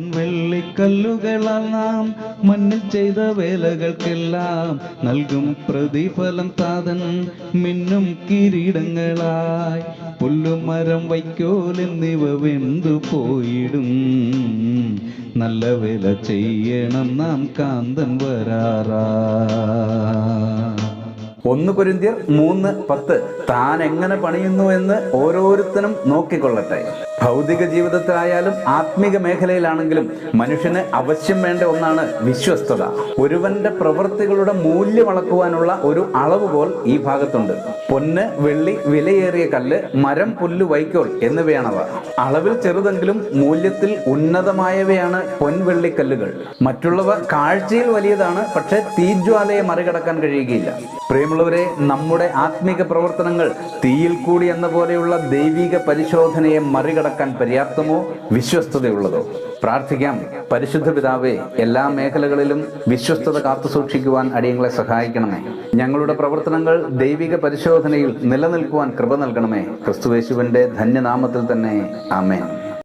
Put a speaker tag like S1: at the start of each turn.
S1: പൊൻവെള്ളിക്കല്ലുകളാൽ നാം മണ്ണിൽ ചെയ്ത വേലകൾക്കെല്ലാം നൽകും പ്രതിഫലം താതൻ മിന്നും കിരീടങ്ങളായി പുല്ലുമരം വൈക്കോൽ എന്നിവ വെന്തു പോയിടും. നല്ല വേല ചെയ്യണം നാം കാന്തൻ വരാറാ.
S2: ഒന്ന് കുരിന്തിയർ മൂന്ന് പത്ത്. താൻ എങ്ങനെ പണിയുന്നു എന്ന് ഓരോരുത്തരും നോക്കിക്കൊള്ളട്ടെ. ഭൗതിക ജീവിതത്തിലായാലും ആത്മീക മേഖലയിലാണെങ്കിലും മനുഷ്യന് അവശ്യം വേണ്ട ഒന്നാണ് വിശ്വസ്തത. ഒരുവന്റെ പ്രവൃത്തികളുടെ മൂല്യം അളക്കുവാനുള്ള ഒരു അളവുകോൽ ഈ ഭാഗത്തുണ്ട്. പൊന്ന് വെള്ളി വിലയേറിയ കല്ല് മരം പുല്ല് വൈക്കോൽ എന്നിവയാണവ. അളവിൽ ചെറുതെങ്കിലും മൂല്യത്തിൽ ഉന്നതമായവയാണ് പൊൻവെള്ളിക്കല്ലുകൾ മറ്റുള്ളവ കാഴ്ചയിൽ വലിയതാണ് പക്ഷേ തീജ്വാലയെ മറികടക്കാൻ കഴിയുകയില്ല. പ്രിയമുള്ളവരെ നമ്മുടെ ആത്മീക പ്രവർത്തനങ്ങൾ തീയിൽ കൂടി എന്ന പോലെയുള്ള ദൈവിക പരിശോധനയെ മറികടക്കാൻ പര്യാപ്തമോ? വിശ്വസ്തതയുള്ളതോ? പ്രാർത്ഥിക്കാം. പരിശുദ്ധ പിതാവേ എല്ലാ മേഖലകളിലും വിശ്വസ്തത കാത്തുസൂക്ഷിക്കുവാൻ അടിയങ്ങളെ സഹായിക്കണമേ. ഞങ്ങളുടെ പ്രവർത്തനങ്ങൾ ദൈവിക പരിശോധനയിൽ നിലനിൽക്കുവാൻ കൃപ നൽകണമേ. ക്രിസ്തുവേശുവിന്റെ ധന്യനാമത്തിൽ തന്നെ. ആമേൻ.